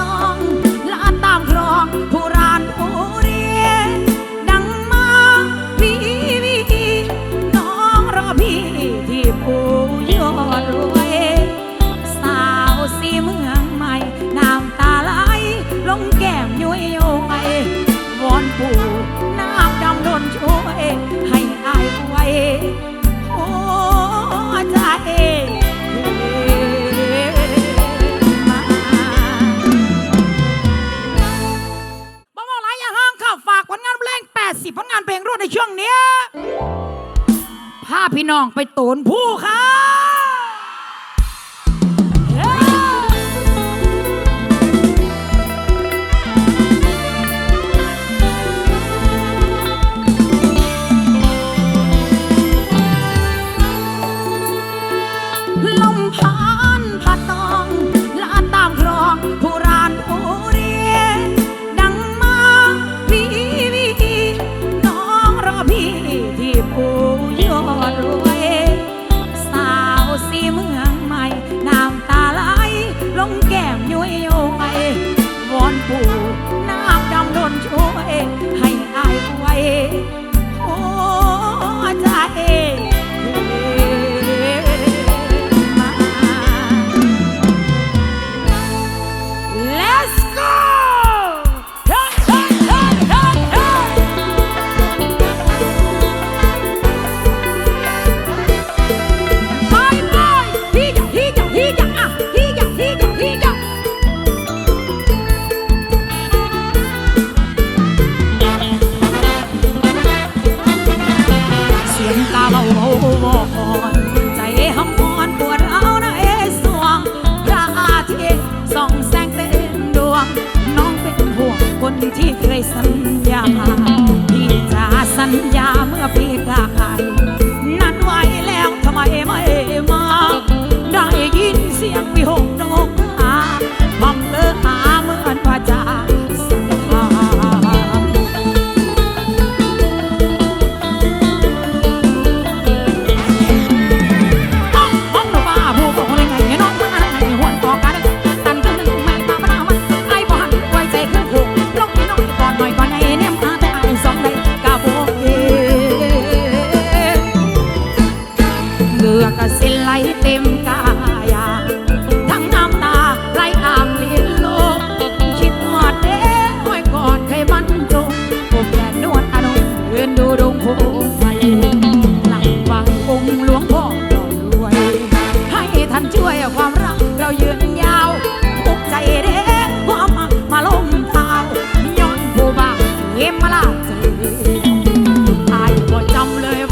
ต้องลาตามครองผู้รานผู้เรียนดังมาวีวีน้องรอพี่ที่ผู้ยอดรวยสาวสีเมืองใหม่น้ำตาไหลลงแก้มย้อยย้อยวอนปู่ 20 ผลงานเพลงรวดในช่วงเนี้ยพาพี่น้องไปโตนผู้ครับ ญญาเมื่อพี่กล อก็สินไหลเต็มกายทั้งน้ำตาไหลอามลิ้นลมคิดหอดเด้อไว้กอดใคยมันจงผมแกนนวดอารมณ์เวียนดูดงโงไฟหลังฟังองค์หลวงพ่อเรารวย ให้ท่านช่วยความรักเรายืนยาวปุกใจเด้ความมาลงเท้าย้อนผู้บาเอ็มมาลาใจอายบ่จำเลย